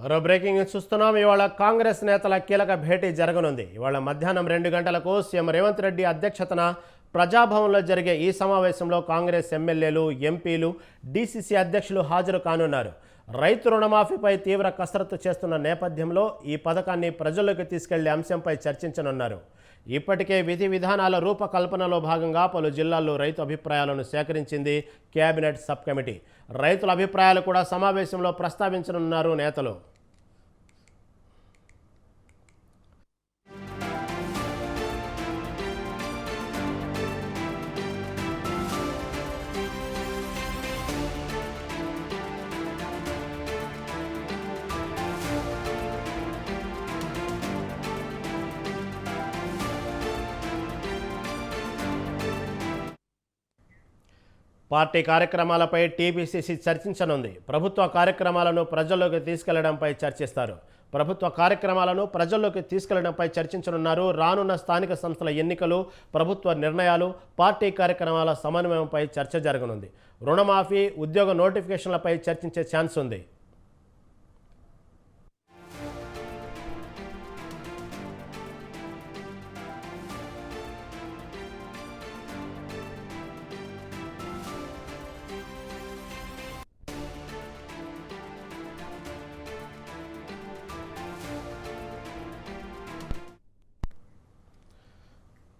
మరో breaking news చూస్తున్నాం. ఇవాళ కాంగ్రెస్ నేతల కీలక భేటీ జరగనుంది. ఇవాళ మధ్యాహ్నం రెండు గంటలకు సీఎం రేవంత్ రెడ్డి అధ్యక్షతన ప్రజాభవన్లో జరిగే ఈ సమావేశంలో కాంగ్రెస్ ఎమ్మెల్యేలు ఎంపీలు డీసీసీ అధ్యక్షులు హాజరు కానున్నారు. రైతు రుణమాఫీపై తీవ్ర కసరత్తు చేస్తున్న నేపథ్యంలో ఈ పథకాన్ని ప్రజల్లోకి తీసుకెళ్ళే అంశంపై చర్చించనున్నారు. ఇప్పటికే విధి విధానాల రూపకల్పనలో భాగంగా పలు జిల్లాల్లో రైతు అభిప్రాయాలను సేకరించింది కేబినెట్ సబ్ కమిటీ రైతుల అభిప్రాయాలు కూడా సమావేశంలో ప్రస్తావించనున్నారు నేతలు. పార్టీ కార్యక్రమాలపై టీపీసీసీ చర్చించనుంది. ప్రభుత్వ కార్యక్రమాలను ప్రజల్లోకి తీసుకెళ్ళడంపై చర్చిస్తారు. ప్రభుత్వ కార్యక్రమాలను ప్రజల్లోకి తీసుకెళ్ళడంపై చర్చించనున్నారు. రానున్న స్థానిక సంస్థల ఎన్నికలు ప్రభుత్వ నిర్ణయాలు పార్టీ కార్యక్రమాల సమన్వయంపై చర్చ జరగనుంది. రుణమాఫీ ఉద్యోగ నోటిఫికేషన్లపై చర్చించే ఛాన్స్ ఉంది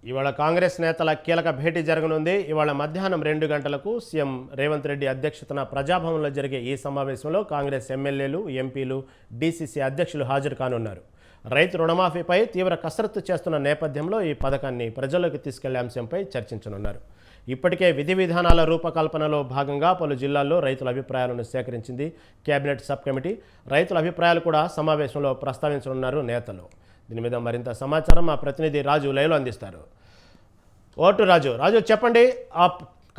ఇవాళ కాంగ్రెస్ నేతల కీలక భేటీ జరగనుంది. ఇవాళ మధ్యాహ్నం రెండు గంటలకు సీఎం రేవంత్ రెడ్డి అధ్యక్షతన ప్రజాభవన్లో జరిగే ఈ సమావేశంలో కాంగ్రెస్ ఎమ్మెల్యేలు ఎంపీలు డీసీసీ అధ్యక్షులు హాజరు కానున్నారు. రైతు రుణమాఫీపై తీవ్ర కసరత్తు చేస్తున్న నేపథ్యంలో ఈ పథకాన్ని ప్రజల్లోకి తీసుకెళ్ళే అంశంపై చర్చించనున్నారు. ఇప్పటికే విధి విధానాల రూపకల్పనలో భాగంగా పలు జిల్లాల్లో రైతుల అభిప్రాయాలను సేకరించింది కేబినెట్ సబ్ కమిటీ. రైతుల అభిప్రాయాలు కూడా సమావేశంలో ప్రస్తావించనున్నారు నేతలు. దీని మీద మరింత సమాచారం మా ప్రతినిధి రాజు లైవ్లో అందిస్తారు. ఓటు రాజు రాజు చెప్పండి ఆ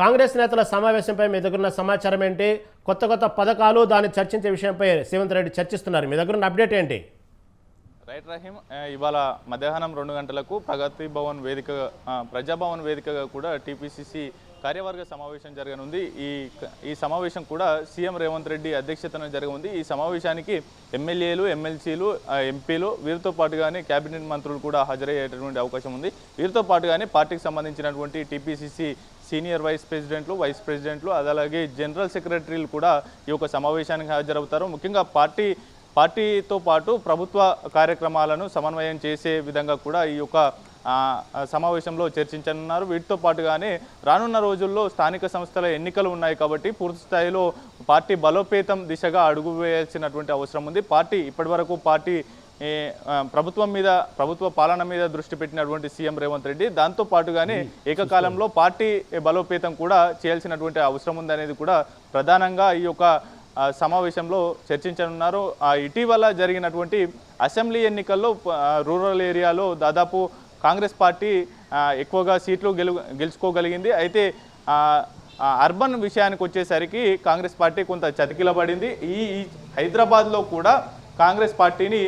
కాంగ్రెస్ నేతల సమావేశంపై మీ దగ్గర ఉన్న సమాచారం ఏంటి? కొత్త కొత్త పథకాలు దాన్ని చర్చించే విషయంపై రేవంత్ రెడ్డి చర్చిస్తున్నారు. మీ దగ్గర ఉన్న అప్డేట్ ఏంటి? రైట్ రహీం ఇవాళ మధ్యాహ్నం రెండు గంటలకు ప్రగతి భవన్ వేదిక ప్రజాభవన్ వేదికగా కూడా టీపీసీసీ కార్యవర్గ సమావేశం జరగనుంది. ఈ ఈ సమావేశం కూడా సీఎం రేవంత్ రెడ్డి అధ్యక్షతన జరగనుంది. ఈ సమావేశానికి ఎమ్మెల్యేలు ఎమ్మెల్సీలు ఎంపీలు వీరితో పాటుగానే కేబినెట్ మంత్రులు కూడా హాజరయ్యేటటువంటి అవకాశం ఉంది. వీరితో పాటుగానే పార్టీకి సంబంధించినటువంటి టీపీసీసీ సీనియర్ వైస్ ప్రెసిడెంట్లు వైస్ ప్రెసిడెంట్లు అలాగే జనరల్ సెక్రటరీలు కూడా ఈ యొక్క సమావేశానికి హాజరవుతారు. ముఖ్యంగా పార్టీ పార్టీతో పాటు ప్రభుత్వ కార్యక్రమాలను సమన్వయం చేసే విధంగా కూడా ఈ యొక్క సమావేశంలో చర్చించనున్నారు. వీటితో పాటుగానే రానున్న రోజుల్లో స్థానిక సంస్థల ఎన్నికలు ఉన్నాయి కాబట్టి పూర్తి స్థాయిలో పార్టీ బలోపేతం దిశగా అడుగు వేయాల్సినటువంటి అవసరం ఉంది. పార్టీ ఇప్పటివరకు పార్టీ ప్రభుత్వం మీద ప్రభుత్వ పాలన మీద దృష్టి పెట్టినటువంటి సీఎం రేవంత్ రెడ్డి దాంతో పాటుగానే ఏకకాలంలో పార్టీ బలోపేతం కూడా చేయాల్సినటువంటి అవసరం ఉందనేది కూడా ప్రధానంగా ఈ యొక్క సమావేశంలో చర్చించనున్నారు. ఇటీవల జరిగినటువంటి అసెంబ్లీ ఎన్నికల్లో రూరల్ ఏరియాలో దాదాపు కాంగ్రెస్ పార్టీ ఎక్కువగా సీట్లు గెలు గెలుచుకోగలిగింది. అయితే అర్బన్ విషయానికి వచ్చేసరికి కాంగ్రెస్ పార్టీ కొంత చతికిలబడింది. ఈ హైదరాబాద్లో కూడా కాంగ్రెస్ పార్టీని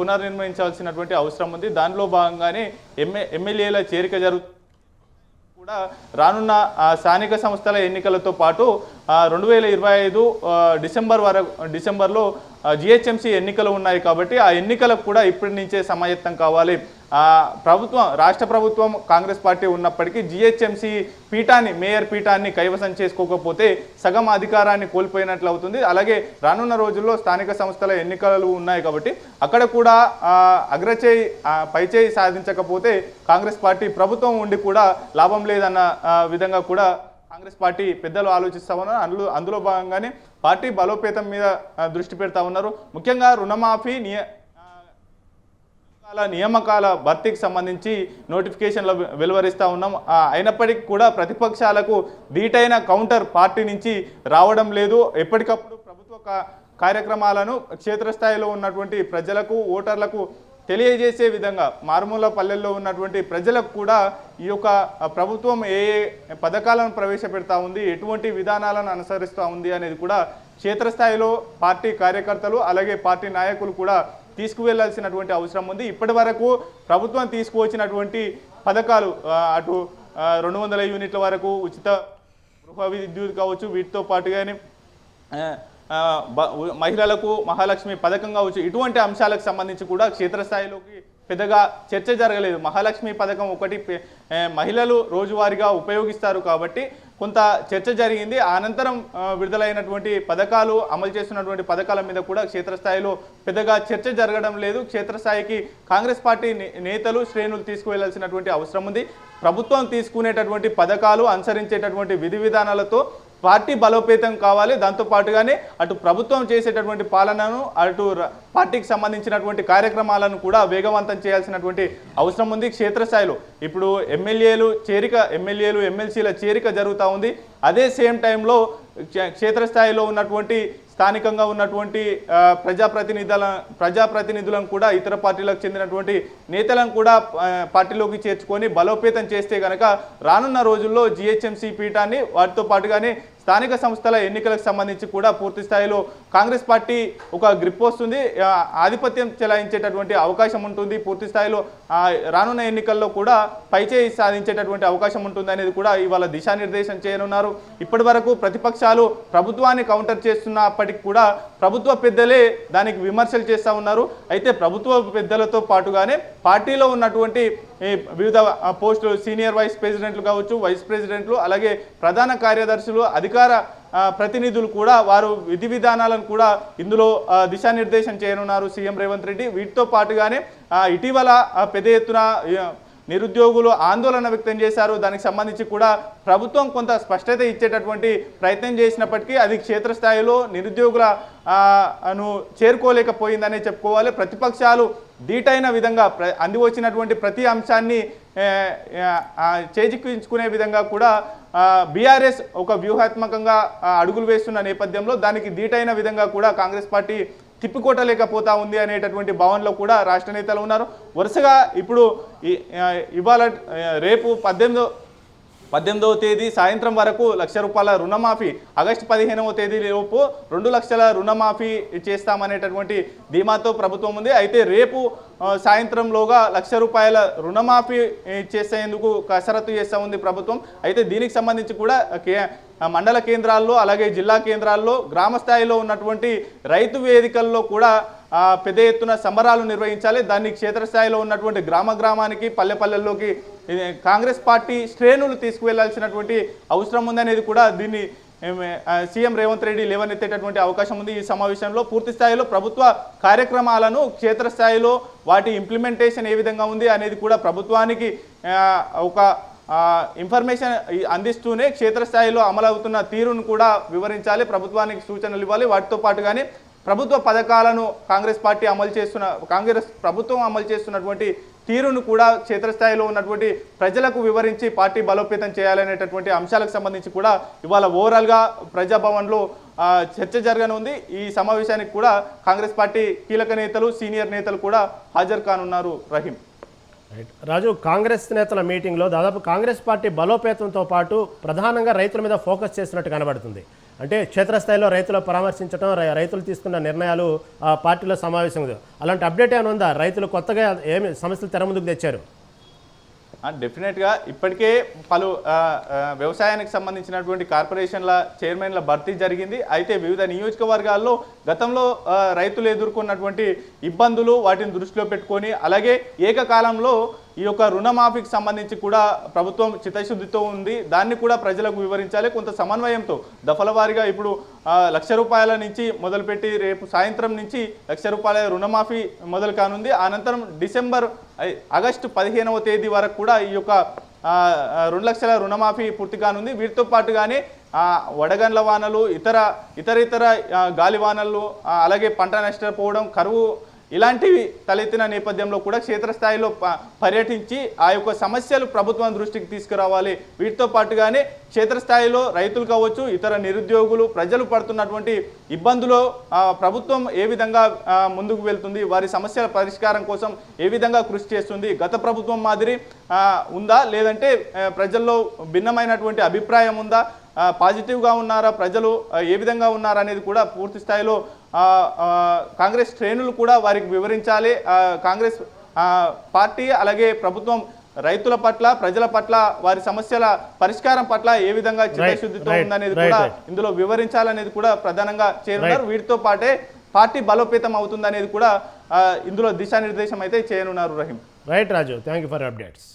పునర్నిర్మించాల్సినటువంటి అవసరం ఉంది. దానిలో భాగంగానే ఎమ్మె ఎమ్మెల్యేల చేరిక జరుగు కూడా రానున్న స్థానిక సంస్థల ఎన్నికలతో పాటు రెండు వేల ఇరవై ఐదు డిసెంబర్ వరకు డిసెంబర్లో జిహెచ్ఎంసీ ఎన్నికలు ఉన్నాయి కాబట్టి ఆ ఎన్నికలకు కూడా ఇప్పటి నుంచే సమాయత్తం కావాలి. ప్రభుత్వం రాష్ట్ర ప్రభుత్వం కాంగ్రెస్ పార్టీ ఉన్నప్పటికీ జిహెచ్ఎంసీ పీఠాన్ని మేయర్ పీఠాన్ని కైవసం చేసుకోకపోతే సగం అధికారాన్ని కోల్పోయినట్లు అవుతుంది. అలాగే రానున్న రోజుల్లో స్థానిక సంస్థల ఎన్నికలు ఉన్నాయి కాబట్టి అక్కడ కూడా అగ్రచేయి పైచేయి సాధించకపోతే కాంగ్రెస్ పార్టీ ప్రభుత్వం ఉండి కూడా లాభం లేదన్న విధంగా కూడా కాంగ్రెస్ పార్టీ పెద్దలు ఆలోచిస్తా ఉన్నారు. అందులో అందులో భాగంగానే పార్టీ బలోపేతం మీద దృష్టి పెడతా ఉన్నారు. ముఖ్యంగా రుణమాఫీ నియ ఆ, నియామకాల నియామకాల భర్తీకి సంబంధించి నోటిఫికేషన్లు వెలువరిస్తూ ఉన్నాం. అయినప్పటికీ కూడా ప్రతిపక్షాలకు ధీటైన కౌంటర్ పార్టీ నుంచి రావడం లేదు. ఎప్పటికప్పుడు ప్రభుత్వ కా- కార్యక్రమాలను క్షేత్రస్థాయిలో ఉన్నటువంటి ప్రజలకు ఓటర్లకు తెలియజేసే విధంగా మారుమూల పల్లెల్లో ఉన్నటువంటి ప్రజలకు కూడా ఈ యొక్క ప్రభుత్వం ఏ పథకాలను ప్రవేశపెడతా ఉంది ఎటువంటి విధానాలను అనుసరిస్తూ ఉంది అనేది కూడా క్షేత్రస్థాయిలో పార్టీ కార్యకర్తలు అలాగే పార్టీ నాయకులు కూడా తీసుకువెళ్ళాల్సినటువంటి అవసరం ఉంది. ఇప్పటి వరకు ప్రభుత్వం తీసుకువచ్చినటువంటి పథకాలు అటు రెండు వందల యూనిట్ల వరకు ఉచిత గృహ విద్యుత్ కావచ్చు వీటితో పాటుగానే మహిళలకు మహాలక్ష్మి పథకం కావచ్చు ఇటువంటి అంశాలకు సంబంధించి కూడా క్షేత్రస్థాయిలోకి పెద్దగా చర్చ జరగలేదు. మహాలక్ష్మి పథకం ఒకటి మహిళలు రోజువారీగా ఉపయోగిస్తారు కాబట్టి కొంత చర్చ జరిగింది. అనంతరం విడుదలైనటువంటి పథకాలు అమలు చేస్తున్నటువంటి పథకాల మీద కూడా క్షేత్రస్థాయిలో పెద్దగా చర్చ జరగడం లేదు. క్షేత్రస్థాయికి కాంగ్రెస్ పార్టీ నే- నేతలు శ్రేణులు తీసుకువెళ్ళాల్సినటువంటి అవసరం ఉంది. ప్రభుత్వం తీసుకునేటటువంటి పథకాలు అనుసరించేటటువంటి విధి విధానాలతో పార్టీ బలోపేతం కావాలి. దాంతో పాటుగానే అటు ప్రభుత్వం చేసేటటువంటి పాలనను అటు పార్టీకి సంబంధించినటువంటి కార్యక్రమాలను కూడా వేగవంతం చేయాల్సినటువంటి అవసరం ఉంది క్షేత్రస్థాయిలో. ఇప్పుడు ఎమ్మెల్యేలు చేరిక ఎమ్మెల్యేలు ఎమ్మెల్సీల చేరిక జరుగుతూ ఉంది. అదే సేమ్ టైంలో క్షేత్రస్థాయిలో ఉన్నటువంటి స్థానికంగా ఉన్నటువంటి ప్రజాప్రతినిధుల ప్రజాప్రతినిధులను కూడా ఇతర పార్టీలకు చెందినటువంటి నేతలను కూడా పార్టీలోకి చేర్చుకొని బలోపేతం చేస్తే కనుక రానున్న రోజుల్లో జిహెచ్ఎంసీ పీఠాన్ని వాటితో పాటుగానే స్థానిక సంస్థల ఎన్నికలకు సంబంధించి కూడా పూర్తి స్థాయిలో కాంగ్రెస్ పార్టీ ఒక గ్రిప్ వస్తుంది. ఆధిపత్యం చెలాయించేటటువంటి అవకాశం ఉంటుంది. పూర్తి స్థాయిలో రానున్న ఎన్నికల్లో కూడా పైచేయి సాధించేటటువంటి అవకాశం ఉంటుంది అనేది కూడా ఇవాళ దిశానిర్దేశం చేయనున్నారు. ఇప్పటి వరకు ప్రతిపక్షాలు ప్రభుత్వాన్ని కౌంటర్ చేస్తున్నప్పటికి కూడా ప్రభుత్వ పెద్దలే దానికి విమర్శలు చేస్తూ ఉన్నారు. అయితే ప్రభుత్వ పెద్దలతో పాటుగానే పార్టీలో ఉన్నటువంటి వివిధ పోస్టులు సీనియర్ వైస్ ప్రెసిడెంట్లు కావచ్చు వైస్ ప్రెసిడెంట్లు అలాగే ప్రధాన కార్యదర్శులు అధికార ప్రతినిధులు కూడా వారు విధి విధానాలను కూడా ఇందులో దిశానిర్దేశం చేయనున్నారు సీఎం రేవంత్ రెడ్డి. వీటితో పాటుగానే ఇటీవల పెద్ద ఎత్తున నిరుద్యోగులు ఆందోళన వ్యక్తం చేశారు. దానికి సంబంధించి కూడా ప్రభుత్వం కొంత స్పష్టత ఇచ్చేటటువంటి ప్రయత్నం చేసినప్పటికీ అది క్షేత్రస్థాయిలో నిరుద్యోగుల ను చేరుకోలేకపోయిందనే చెప్పుకోవాలి. ప్రతిపక్షాలు దీటైన విధంగా ప్ర అందివచ్చినటువంటి ప్రతి అంశాన్ని చేజిక్కించుకునే విధంగా కూడా బీఆర్ఎస్ ఒక వ్యూహాత్మకంగా అడుగులు వేస్తున్న నేపథ్యంలో దానికి దీటైన విధంగా కూడా కాంగ్రెస్ పార్టీ తిప్పికొట్టలేకపోతా ఉంది అనేటటువంటి భావనలో కూడా రాష్ట్ర నేతలు ఉన్నారు. వరుసగా ఇప్పుడు ఇవాళ రేపు పద్దెనిమిదో పద్దెనిమిదవ తేదీ సాయంత్రం వరకు లక్ష రూపాయల రుణమాఫీ ఆగస్టు పదిహేనవ తేదీ లోపు రెండు లక్షల రుణమాఫీ చేస్తామనేటటువంటి ధీమాతో ప్రభుత్వం ఉంది. అయితే రేపు సాయంత్రంలోగా లక్ష రూపాయల రుణమాఫీ చేసేందుకు కసరత్తు చేస్తూ ఉంది ప్రభుత్వం. అయితే దీనికి సంబంధించి కూడా కే మండల కేంద్రాల్లో అలాగే జిల్లా కేంద్రాల్లో గ్రామ స్థాయిలో ఉన్నటువంటి రైతు వేదికల్లో కూడా పెద్ద ఎత్తున సంబరాలు నిర్వహించాలి. దాన్ని క్షేత్రస్థాయిలో ఉన్నటువంటి గ్రామ గ్రామానికి పల్లె పల్లెల్లోకి కాంగ్రెస్ పార్టీ శ్రేణులు తీసుకువెళ్ళాల్సినటువంటి అవసరం ఉందనేది కూడా దీన్ని సీఎం రేవంత్ రెడ్డి లేవనెత్తేటటువంటి అవకాశం ఉంది ఈ సమావేశంలో. పూర్తి స్థాయిలో ప్రభుత్వ కార్యక్రమాలను క్షేత్రస్థాయిలో వాటి ఇంప్లిమెంటేషన్ ఏ విధంగా ఉంది అనేది కూడా ప్రభుత్వానికి ఒక ఇన్ఫర్మేషన్ అందిస్తూనే క్షేత్రస్థాయిలో అమలవుతున్న తీరును కూడా వివరించాలి. ప్రభుత్వానికి సూచనలు ఇవ్వాలి. వాటితో పాటుగానే ప్రభుత్వ పథకాలను కాంగ్రెస్ పార్టీ అమలు చేస్తున్న కాంగ్రెస్ ప్రభుత్వం అమలు చేస్తున్నటువంటి తీరును కూడా క్షేత్రస్థాయిలో ఉన్నటువంటి ప్రజలకు వివరించి పార్టీ బలోపేతం చేయాలనేటటువంటి అంశాలకు సంబంధించి కూడా ఇవాళ ఓవరాల్గా ప్రజాభవన్లో చర్చ జరగనుంది. ఈ సమావేశానికి కూడా కాంగ్రెస్ పార్టీ కీలక నేతలు సీనియర్ నేతలు కూడా హాజరు కానున్నారు. రహీం. రైట్. రాజు కాంగ్రెస్ నేతల మీటింగ్లో దాదాపు కాంగ్రెస్ పార్టీ బలోపేతంతో పాటు ప్రధానంగా రైతుల మీద ఫోకస్ చేసినట్టు కనబడుతుంది. అంటే క్షేత్రస్థాయిలో రైతులు పరామర్శించడం రైతులు తీసుకున్న నిర్ణయాలు పార్టీలో సమావేశం అలాంటి అప్డేట్ ఏమైనా ఉందా? రైతులు కొత్తగా ఏమి సమస్యలు తెర ముందుకు తెచ్చారు? డెఫినెట్గా ఇప్పటికే పలు వ్యవసాయానికి సంబంధించినటువంటి కార్పొరేషన్ల చైర్మన్ల భర్తీ జరిగింది. అయితే వివిధ నియోజకవర్గాల్లో గతంలో రైతులు ఎదుర్కొన్నటువంటి ఇబ్బందులు వాటిని దృష్టిలో పెట్టుకొని అలాగే ఏకకాలంలో ఈ యొక్క రుణమాఫీకి సంబంధించి కూడా ప్రభుత్వం చిత్తశుద్ధితో ఉంది. దాన్ని కూడా ప్రజలకు వివరించాలి. కొంత సమన్వయంతో దఫల వారీగా ఇప్పుడు లక్ష రూపాయల నుంచి మొదలుపెట్టి రేపు సాయంత్రం నుంచి లక్ష రూపాయల రుణమాఫీ మొదలు కానుంది. అనంతరం డిసెంబర్ ఆగస్టు పదిహేనవ తేదీ వరకు కూడా ఈ యొక్క రెండు లక్షల రుణమాఫీ పూర్తి కానుంది. వీటితో పాటుగానే వడగండ్ల వానలు ఇతర ఇతర ఇతర గాలి వానలు అలాగే పంట నష్టపోవడం కరువు ఇలాంటివి తలెత్తిన నేపథ్యంలో కూడా క్షేత్రస్థాయిలో పర్యటించి ఆ యొక్క సమస్యలు ప్రభుత్వం దృష్టికి తీసుకురావాలి. వీటితో పాటుగానే క్షేత్రస్థాయిలో రైతులు కావచ్చు ఇతర నిరుద్యోగులు ప్రజలు పడుతున్నటువంటి ఇబ్బందులు ప్రభుత్వం ఏ విధంగా ముందుకు వెళ్తుంది వారి సమస్యల పరిష్కారం కోసం ఏ విధంగా కృషి చేస్తుంది గత ప్రభుత్వం మాదిరి ఉందా? లేదంటే ప్రజల్లో భిన్నమైనటువంటి అభిప్రాయం ఉందా? పాజిటివ్గా ఉన్నారా? ప్రజలు ఏ విధంగా ఉన్నారా అనేది కూడా పూర్తి స్థాయిలో కాంగ్రెస్ శ్రేణులు కూడా వారికి వివరించాలి. కాంగ్రెస్ పార్టీ అలాగే ప్రభుత్వం రైతుల పట్ల ప్రజల పట్ల వారి సమస్యల పరిష్కారం పట్ల ఏ విధంగా చిత్తశుద్ధితో ఉందనేది కూడా. ఇందులో వివరించాలనేది కూడా ప్రధానంగా చేరున్నారు వీటితో పాటే పార్టీ బలోపేతం అవుతుందనేది కూడా ఇందులో దిశానిర్దేశం అయితే చేయనున్నారు Rahim. Right Raju thank for updates